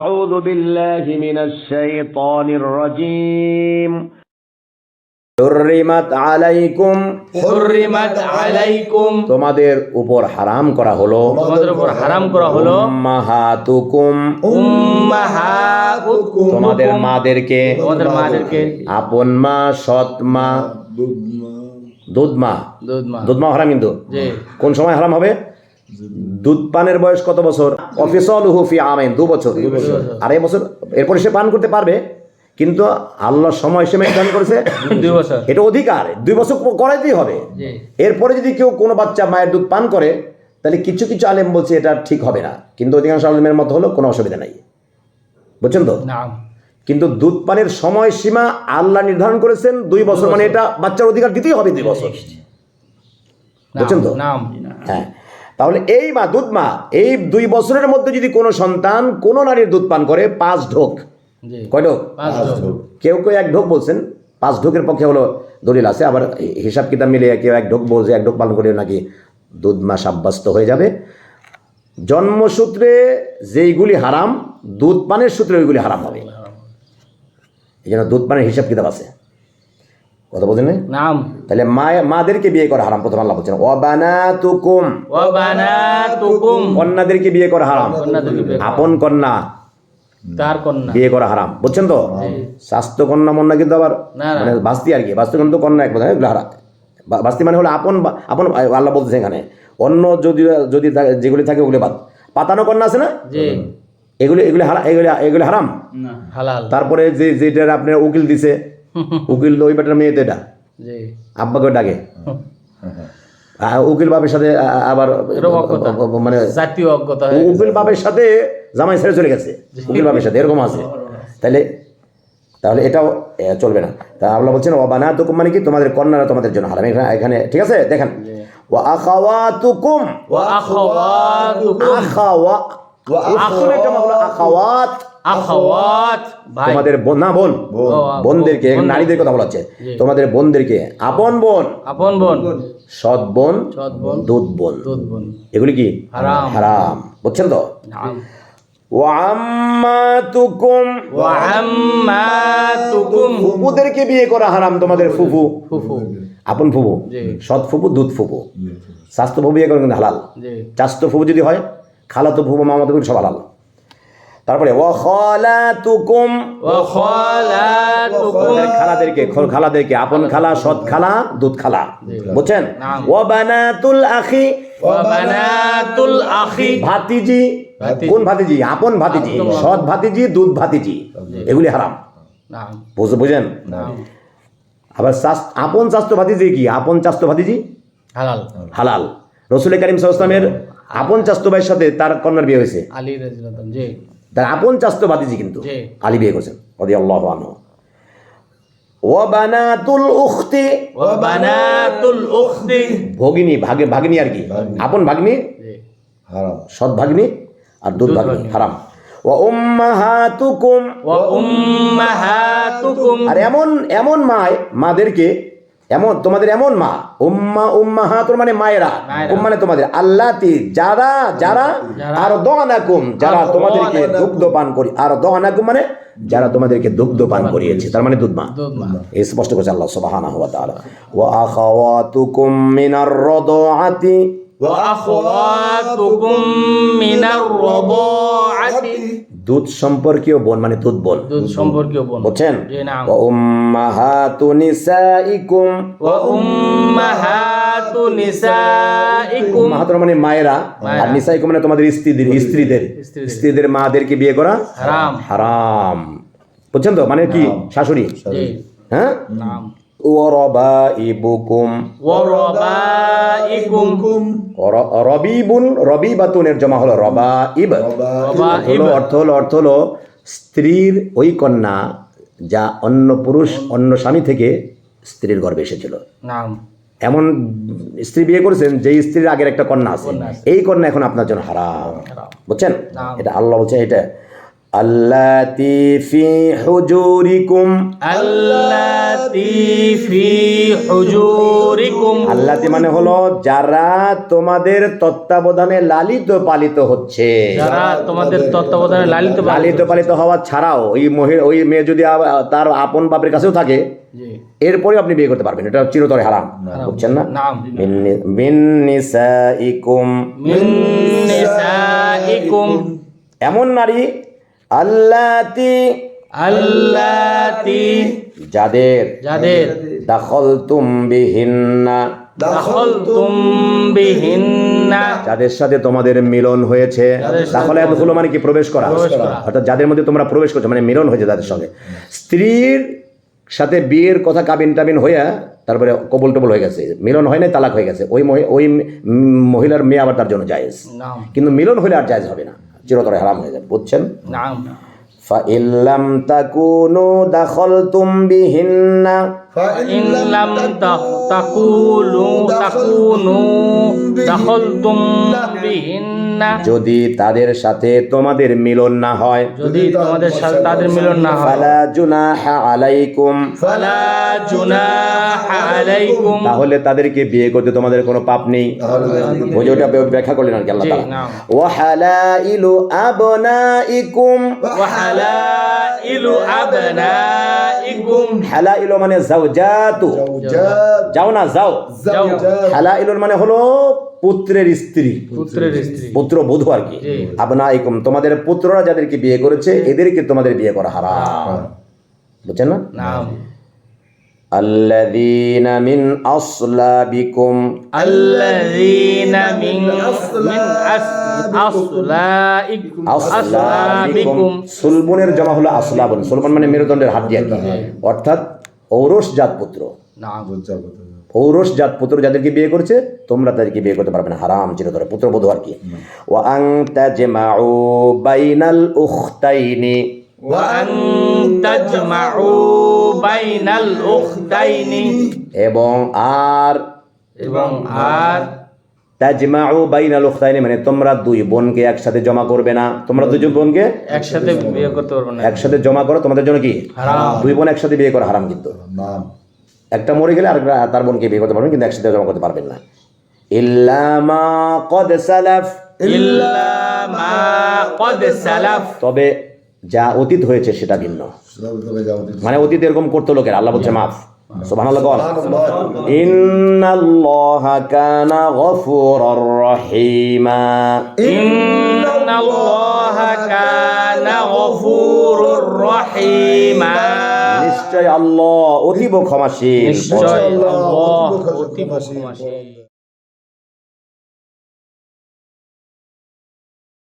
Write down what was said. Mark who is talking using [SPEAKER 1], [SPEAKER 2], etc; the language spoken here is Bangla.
[SPEAKER 1] أعوذ بالله من الشيطان الرجيم حرمت عليكم
[SPEAKER 2] হুররিমাত আলাইকুম
[SPEAKER 1] তোমাদের উপর হারাম করা হলো
[SPEAKER 2] তোমাদের উপর হারাম করা হলো
[SPEAKER 1] উম্মাহাতুকুম
[SPEAKER 2] উম্মাহাতুকুম
[SPEAKER 1] তোমাদের মাদেরকে
[SPEAKER 2] তোমাদের মাদেরকে
[SPEAKER 1] আপন মা সৎ মা দুধ মা
[SPEAKER 2] দুধ মা
[SPEAKER 1] দুধ মা হারাম কিন্তু
[SPEAKER 2] জি
[SPEAKER 1] কোন সময় হারাম হবে দুধ পানের বয়স কত বছর? অফিসল হুফি আমেন দু বছর। আড়াই বছর। এরপরে সে পান করতে পারবে কিন্তু আল্লাহ সময় সে মেনটেন করেছে?
[SPEAKER 2] দুই বছর।
[SPEAKER 1] এটা অধিকার দুই বছর করাইতেই হবে। এরপরে যদি কেউ কোনো বাচ্চা মায়ের দুধ পান করে তাহলে কিছু কিছু আলেম বলছে এটা ঠিক হবে না। কিন্তু অধিকাংশ আলেমের মতো হলো কোনো অসুবিধা নাই। বুঝছেন তো? কিন্তু দুধ পানের সময়সীমা আল্লাহ নির্ধারণ করেছেন দুই বছর মানে এটা বাচ্চার অধিকার দিতেই হবে দুই বছর। বুঝছেন তো? হ্যাঁ। তাহলে এই মা দুধ মা এই দুই বছরের মধ্যে যদি কোনো সন্তান কোনো নারীর দুধ পান করে পাঁচ ঢোক। কয় ঢোক? কেউ কেউ এক ঢোক বলছেন পাঁচ ঢোকের পক্ষে হলো দলিল আছে আবার হিসাব কিতাব মিলে কেউ এক ঢোক বলছে এক ঢোক পালন করে নাকি দুধ মা সাব্যস্ত হয়ে যাবে। জন্মসূত্রে যেইগুলি হারাম দুধ পানের সূত্রে ওইগুলি হারাম হবে। এই জন্য দুধ পানের হিসাব কিতাব আছে। কথা বলছেন
[SPEAKER 2] নাম।
[SPEAKER 1] তাহলে মা মাদেরকে বিয়ে করা হারাম প্রথম আল্লাহ বলছেন অবানাতুকুম
[SPEAKER 2] ওয়া বানাতুকুম
[SPEAKER 1] কন্যাদেরকে বিয়ে করা হারাম। আপন কন্যা।
[SPEAKER 2] তার কন্যা?
[SPEAKER 1] বিয়ে করা হারাম। বুঝছেন তো? স্বাস্থ্য কন্যা মন্যা কিন্তু আবার। মানে বাস্তি আর কি। বাস্তু কিন্তু কন্যা এক কথা এগুলো হারাম। বাস্তি মানে হলো আপন আপন আল্লাহ বলতেছে এখানে। অন্য যদি যদি যেগুলি থাকে ওগুলি বাদ। পাতানো কন্যা আছে না? এগুলি এগুলি হারা এগুলি এগুলি হারাম।
[SPEAKER 2] হালাল।
[SPEAKER 1] তারপরে যে যেটার আপনার উকিল দিছে উকিল তো ওই বেটার মেয়ে তো এটা আব্বাকে ডাকে? উকিল বাপের সাথে আবার মানে
[SPEAKER 2] জাতীয় অজ্ঞতা
[SPEAKER 1] উকিল বাপের সাথে জামাই ছেড়ে চলে গেছে। উকিল বাপের সাথে এরকম আছে। তাহলে তাহলে এটাও চলবে না। তা আল্লাহ বলছেন ও বানা তুকুম মানে কি? তোমাদের কন্যারা তোমাদের জন্য হারাম। এখানে ঠিক আছে? দেখেন। ও আখাওয়া আসলে এটা হলো আখাওয়াত।
[SPEAKER 2] আখাওয়াত
[SPEAKER 1] তোমাদের বোন না বোন বোনদেরকে নারীদের কথা বলা হচ্ছে। তোমাদের বোনদেরকে আপন বোন
[SPEAKER 2] আপন বোন।
[SPEAKER 1] সৎ বোন দুধ বোন। এগুলি কি?
[SPEAKER 2] হারাম।
[SPEAKER 1] হারাম। বুঝছেন তো?
[SPEAKER 2] নাম
[SPEAKER 1] ও আম্মাতুকুম।
[SPEAKER 2] ওয়া আম্মাতুকুম।
[SPEAKER 1] ফুপুদেরকে বিয়ে করা হারাম তোমাদের ফুফু।
[SPEAKER 2] ফুফু।
[SPEAKER 1] আপন ফুফু। সৎ ফুফু দুধ ফুফু। স্বাস্থ্য ফুফু বিয়ে করা কিন্তু হালাল।
[SPEAKER 2] জি।
[SPEAKER 1] চাস্ত ফুফু যদি হয় খালাতো ফুফু মামাতো সব হালাল। তারপরে ও খালাতুকুম তোমাদের খালাদেরকে খালাদেরকে আপন খালা সৎ খালা দুধ খালা। বুঝছেন? ও বানাতুল আখি
[SPEAKER 2] বানাতুল আখি
[SPEAKER 1] ভাতিজি কোন ভাতিজি? আপন ভাতিজি। সৎ ভাতিজি দুধ ভাতিজি। এগুলি হারাম। বুঝেন? আবার আপন চাস্ত ভাতিজি কি? আপন চাস্ত ভাতিজি?
[SPEAKER 2] হালাল।
[SPEAKER 1] হালাল। রসুল করিম সাল্লামের আপন চাস্ত ভাইয়ের সাথে তার কন্যার বিয়ে হয়েছে।
[SPEAKER 2] আলী রাদিয়াল্লাহু জি।
[SPEAKER 1] তার আপন চাস্ত ভাতিজি কিন্তু
[SPEAKER 2] জি।
[SPEAKER 1] আলী বিয়ে করেছেন রদি আল্লাহ আনহু। ও বানাতুল উখতি।
[SPEAKER 2] ওয়া বানাতুল উখতি।
[SPEAKER 1] ভগিনী ভাগে ভাগিনী আর কি? আপন ভাগিনী?
[SPEAKER 2] জি।
[SPEAKER 1] সৎ ভাগিনী আর দুধ ভাগিনী হারাম। ও উম্মাহাতুকুম।
[SPEAKER 2] ওয়া উম্মাহাতুকুম।
[SPEAKER 1] আর এমন এমন মায় মাদেরকে এমন তোমাদের এমন মা। উম্মা উম্মাহাতুর মানে মায়েরা। মানে তোমাদের। আল্লাতি যারা যারা
[SPEAKER 2] যারা-
[SPEAKER 1] আর দহনাকুম যারা তোমাদেরকে দুগ্ধ পান করি আর দহনাকুম মানে যারা তোমাদেরকে দুগ্ধ পান করিয়েছে। তার মানে দুধ মা। এই স্পষ্ট করছে আল্লাহ সুবহানাহু ওয়া তাআলা। ওয়া আখাওয়াতুকুম মিনার রাদাআতি।
[SPEAKER 2] ওয়া আখওয়াতুকুম মিনার রাদাআতি।
[SPEAKER 1] দুধ সম্পর্কীয় বোন মানে দুধ বোন।
[SPEAKER 2] দুধ সম্পর্কীয় বোন।
[SPEAKER 1] বুঝছেন?
[SPEAKER 2] জি
[SPEAKER 1] ওয়া উম্মাহাতু নিসাইকুম।
[SPEAKER 2] ওয়া উম্মাহাতু নিসাইকুম।
[SPEAKER 1] মাহাতর মানে মায়েরা। আর নিসাইকুম মানে তোমাদের স্ত্রীদের স্ত্রীদের।
[SPEAKER 2] স্ত্রীদের।
[SPEAKER 1] স্ত্রীদের মাদেরকে বিয়ে করা
[SPEAKER 2] হারাম।
[SPEAKER 1] হারাম। বুঝছেন তো? মানে কি? শাশুড়ি। হ্যাঁ?
[SPEAKER 2] নাম
[SPEAKER 1] ওরবা ইবুকুম
[SPEAKER 2] ওয়া রাবাইকুম
[SPEAKER 1] রবিবুন রবি বাতুনের জমা হলো রবা ইব অর্থ হলো অর্থ হলো অর্থ হলো স্ত্রীর ওই কন্যা যা অন্য পুরুষ অন্য স্বামী থেকে স্ত্রীর গর্ভে এসেছিল। এমন স্ত্রী বিয়ে করেছেন যে স্ত্রীর আগের একটা কন্যা আছে। এই কন্যা এখন আপনার জন্য হারাম। বুঝছেন? এটা আল্লাহ বলছে এটা আল্লাতি ফি হুজুরিকুম।
[SPEAKER 2] আল্লাতি ফি হুজুরিকুম।
[SPEAKER 1] আল্লাতি মানে হলো যারা তোমাদের তত্ত্বাবধানে লালিত পালিত হচ্ছে।
[SPEAKER 2] যারা তোমাদের তত্ত্বাবধানে লালিত
[SPEAKER 1] লালিত পালিত হওয়া ছাড়াও ওই মহিলা ওই মেয়ে যদি তার আপন বাপের কাছেও থাকে এরপরে আপনি বিয়ে করতে পারবেন। এটা চিরতরে হারাম। বুঝছেন না? মিন মিন নিসাইকুম।
[SPEAKER 2] মিন নিসাইকুম।
[SPEAKER 1] এমন নারী আল্লাতি
[SPEAKER 2] আল্লাতি
[SPEAKER 1] যাদের
[SPEAKER 2] যাদের
[SPEAKER 1] দাখলতুম বিহিন্না
[SPEAKER 2] দাখলতুম বিহিন্না
[SPEAKER 1] যাদের সাথে তোমাদের মিলন হয়েছে দাখলে এতগুলো মানে কি প্রবেশ করা? অর্থাৎ যাদের মধ্যে তোমরা প্রবেশ করছ মানে মিলন হয়েছে তাদের সঙ্গে। স্ত্রীর সাথে বিয়ের কথা কাবিন টাবিন হইয়া তারপরে কবল টবল হয়ে গেছে। মিলন হয় নাই তালাক হয়ে গেছে। ওই ওই মহিলার মেয়ে আবার তার জন্য জায়েজ। কিন্তু মিলন হলে আর জায়েজ হবে না। চিরতরে হারাম হয়ে যাবে বুঝছেন
[SPEAKER 2] নাম
[SPEAKER 1] فإن لم تكونوا دخلتم بهن
[SPEAKER 2] ইন লাম তাকুলু তাকুনু দাখলতুম না।
[SPEAKER 1] যদি তাদের সাথে তোমাদের মিলন না হয়
[SPEAKER 2] যদি তোমাদের সাথে তাদের মিলন না হয়।
[SPEAKER 1] ফালা জুনাহা আলাইকুম।
[SPEAKER 2] ফালা জুনাহা আলাইকুম।
[SPEAKER 1] তাহলে তাদেরকে বিয়ে করতে তোমাদের কোনো পাপ নেই। বুঝে ওটা ব্যাখ্যা করলেন আর কি আল্লাহ তাআলা।
[SPEAKER 2] ওয়া
[SPEAKER 1] হালাইলু আবনাইকুম।
[SPEAKER 2] ওয়া হালাইলু আবনাইকুম।
[SPEAKER 1] হালাইলু মানে
[SPEAKER 3] যাওজাতু।
[SPEAKER 1] যাও না যাও। হালাইলুর মানে হলো পুত্রের স্ত্রী।
[SPEAKER 2] পুত্রের স্ত্রী।
[SPEAKER 1] পুত্র বধূ আর কি।
[SPEAKER 2] জি।
[SPEAKER 1] আবনাইকুম তোমাদের পুত্ররা যাদেরকে বিয়ে করেছে এদেরকে তোমাদের বিয়ে করা হারাম। বুঝছেন না?
[SPEAKER 2] নাম।
[SPEAKER 1] আল্লাযীনা মিন আসলাবিকুম।
[SPEAKER 2] আল্লাযীনা মিন মিন আস আসলাইকুম আসলাবিকুম।
[SPEAKER 1] সুলবনের জমা হলো আসলাবন। সুলবন মানে মেরুদণ্ডের আর কি। অর্থাৎ ঔরস জাত পুত্র পৌরসজাত পুত্র যাদেরকে বিয়ে করছে তোমরা তাদেরকে বিয়ে করতে পারবে না। হারাম চিরতরে পুত্রবধূ আর কি। ও আং তাজে বাইনাল
[SPEAKER 2] বাইনাল উখতাইনি।
[SPEAKER 1] এবং আর
[SPEAKER 2] এবং আর
[SPEAKER 1] তাজমাউ বাইনাল উখতাইনি মানে তোমরা দুই বোনকে একসাথে জমা করবে না। তোমরা দুজন বোনকে
[SPEAKER 2] একসাথে বিয়ে করতে পারবে না।
[SPEAKER 1] একসাথে জমা করো তোমাদের জন্য কি? দুই বোন একসাথে বিয়ে করা হারাম কিন্তু।
[SPEAKER 3] না।
[SPEAKER 1] একটা মরে গেলে আর তার বোনকে বিয়ে করতে পারবেন কিন্তু একসাথে জমা করতে পারবেন না। তবে যা অতীত হয়েছে সেটা ভিন্ন। মানে অতীত এরকম করতো লোকের আল্লাহ বলছে মাফ। সুবহানাল্লাহ রহিমা। নিশ্চয় আল্লাহ অতীব
[SPEAKER 2] ক্ষমাশীল।